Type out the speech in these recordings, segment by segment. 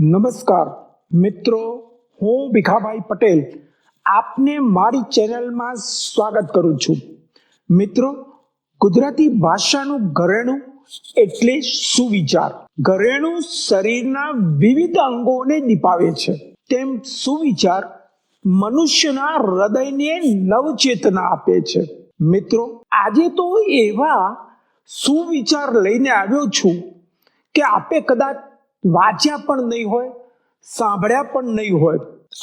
નમસ્કાર. મિત્રો, હું ભીખાભાઈ પટેલ. આપને મારી ચેનલમાં સ્વાગત કરું છું. મિત્રો, ગુજરાતી ભાષાનું ઘરેણું એટલે સુવિચાર. ઘરેણું શરીરના વિવિધ અંગોને દીપાવે છે. તેમ સુવિચાર મનુષ્યના હૃદયને નવચેતના આપે છે. મિત્રો, આજે તો એવા સુવિચાર લઈને આવ્યો છું કે આપે કદાચ વાંચ્યા પણ નહીં હોય, સાંભળ્યા પણ નહીં હોય.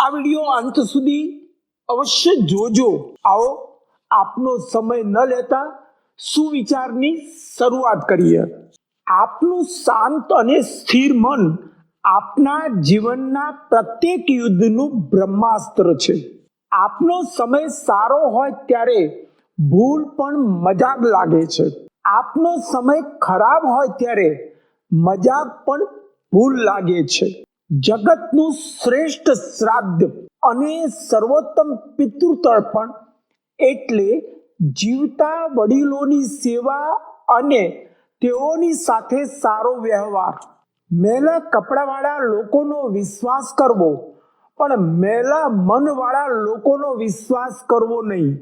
આ વીડિયો અંત સુધી અવશ્ય જોજો. આવો, આપનો સમય ન લેતા સુવિચારની શરૂઆત કરીએ. આપનું શાંત અને સ્થિર મન આપના જીવનના પ્રત્યેક યુદ્ધનું બ્રહ્માસ્ત્ર છે. આપનો સમય સારો હોય ત્યારે ભૂલ પણ મજાક લાગે છે. આપનો સમય ખરાબ હોય ત્યારે મજાક પણ ભૂલ લાગે છે. જગતનું શ્રેષ્ઠ શ્રાદ્ધ અને સર્વોત્તમ પિતૃતર્પણ એટલે જીવતા વડીલોની સેવા અને તેઓની સાથે સારો વ્યવહાર. મેલા કપડાવાળા લોકોનો વિશ્વાસ કરવો પણ મેલા મનવાળા લોકોનો વિશ્વાસ કરવો નહીં.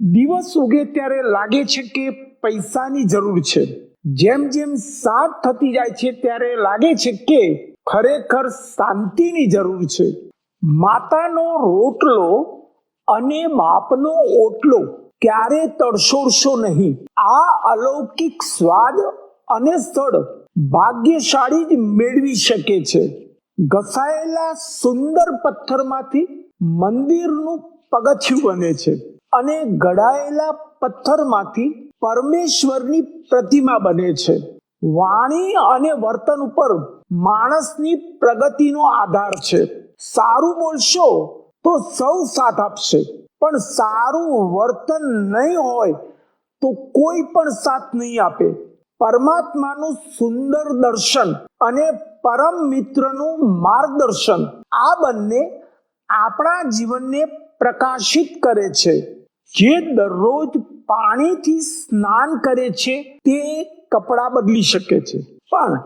દિવસ ઉગે ત્યારે લાગે છે કે પૈસાની જરૂર છે. જેમ જેમ સાત થતી જાય છે, ત્યારે લાગે છે કે ખરેખર શાંતિની જરૂર છે. માતાનો રોટલો અને બાપનો ઓટલો ક્યારે તડશોડશો નહીં. આ અલૌકિક સ્વાદ અને સ્થળ ભાગ્યશાળી જ મેળવી શકે છે. ઘસાયેલા સુંદર પથ્થરમાંથી મંદિરનું પગથિયું બને છે અને ઘડાયેલા પથ્થરમાંથી પરમેશ્વરની પ્રતિમા બને છે. વાણી અને વર્તન ઉપર માણસની પ્રગતિનો આધાર છે. સારું બોલશો તો સૌ સાથ આપશે. પણ સારું વર્તન નહીં હોય તો કોઈ પણ સાથ નહીં આપે. પરમાત્માનું સુંદર દર્શન અને પરમ મિત્રનું માર્ગદર્શન આ બંને આપણા જીવનને પ્રકાશિત કરે છે. જે દરરોજ પાણીથી સ્નાન કરે છે તે કપડાં બદલી શકે છે. પણ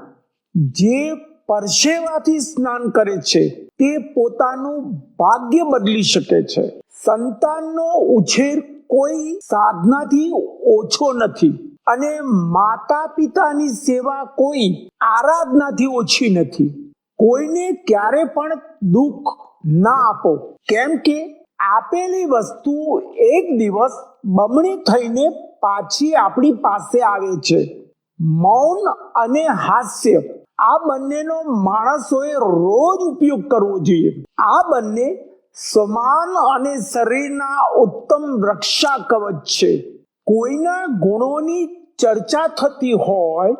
જે પરસેવાથી સ્નાન કરે છે તે પોતાનું ભાગ્ય બદલી શકે છે. સંતાનનો ઉછેર કોઈ સાધનાથી ઓછો નથી અને માતા પિતાની સેવા કોઈ આરાધનાથી ઓછી નથી. કોઈને ક્યારે પણ દુઃખ ના આપો. કેમ કે આપેલી વસ્તુ એક દિવસ બમણી થઈને પાછી આપણી પાસે આવે છે. મૌન અને હાસ્ય. આ બંનેનો માણસોએ રોજ ઉપયોગ કરવો જોઈએ. આ બંને સમાન અને શરીરના ઉત્તમ રક્ષા કવચ છે. કોઈના ગુણોની ચર્ચા થતી હોય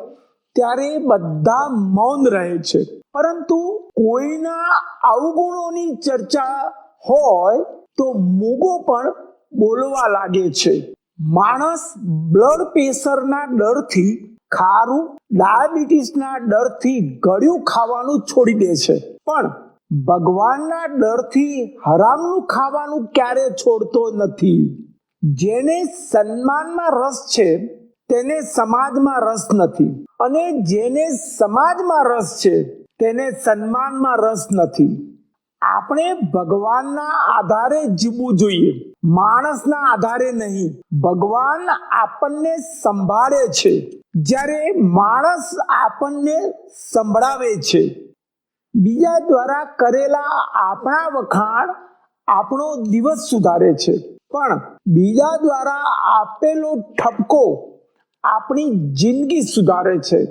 ત્યારે બધા મૌન રહે છે. પરંતુ કોઈના અવગુણોની ચર્ચા હોય તો મૂગો પણ બોલવા લાગે છે. માણસ બ્લડ પ્રેશરના ડરથી ખારું ડાયાબિટીસના ડરથી ગળ્યું ખાવાનું છોડી દે છે. પણ ભગવાનના ડરથી હરામનું ખાવાનું ક્યારે છોડતો નથી. જેને સન્માનમાં રસ છે, તેને સમાજમાં રસ નથી. અને જેને સમાજમાં રસ છે, તેને સન્માનમાં રસ નથી. આપણે ભગવાનના આધારે જીવવું જોઈએ. માણસના આધારે નહીં. ભગવાન આપણને સંભાળે છે. જ્યારે માણસ આપણને સંભળાવે છે. બીજા દ્વારા કરેલા આપણા વખાણ આપણો દિવસ સુધારે છે. પણ બીજા દ્વારા આપેલો ઠપકો આપણી જિંદગી સુધારે છે.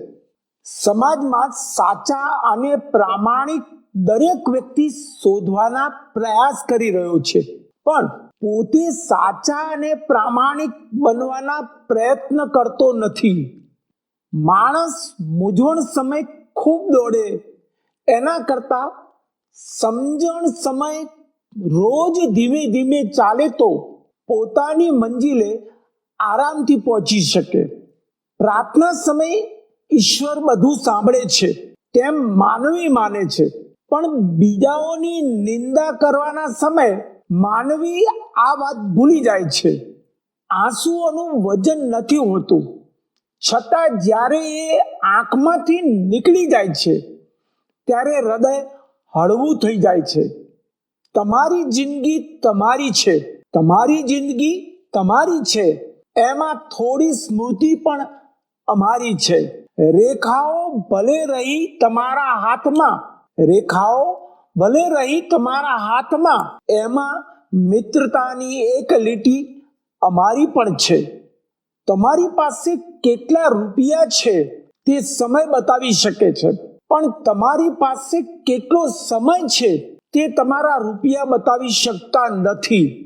સમાજમાં સાચા અને પ્રામાણિક દરેક વ્યક્તિ શોધવાના પ્રયાસ કરી રહ્યો છે. પણ પોતે સાચા અને પ્રામાણિક બનવાના પ્રયત્ન કરતો નથી. માણસ મૂંઝવણ સમય ખૂબ દોડે. એના કરતા સમજણ સમય રોજ ધીમે ધીમે ચાલે તો પોતાની મંજિલે આરામથી પહોંચી શકે. પ્રાર્થના સમય ઈશ્વર બધું સાંભળે છે. તેમ માનવી માને છે. પણ બીજાઓની નિંદા કરવાના સમય માનવી આ વાત ભૂલી જાય છે. આંસુઓનું વજન નથી હોતું. છતાં જ્યારે એ આંખમાંથી નીકળી જાય છે, ત્યારે હૃદય હળવું થઈ જાય છે. તમારી જિંદગી તમારી છે. તમારી જિંદગી તમારી છે. એમાં થોડી સ્મૃતિ પણ અમારી છે. રેખાઓ ભલે રહી તમારા હાથમાં રેખાઓ ભલે રહી તમારા હાથમાં, એમાં મિત્રતાની એક લીટી અમારી પણ છે. તમારી પાસે કેટલા રૂપિયા છે તે સમય બતાવી શકે છે, પણ તમારી પાસે કેટલો સમય છે તે તમારા રૂપિયા બતાવી શકતા નથી.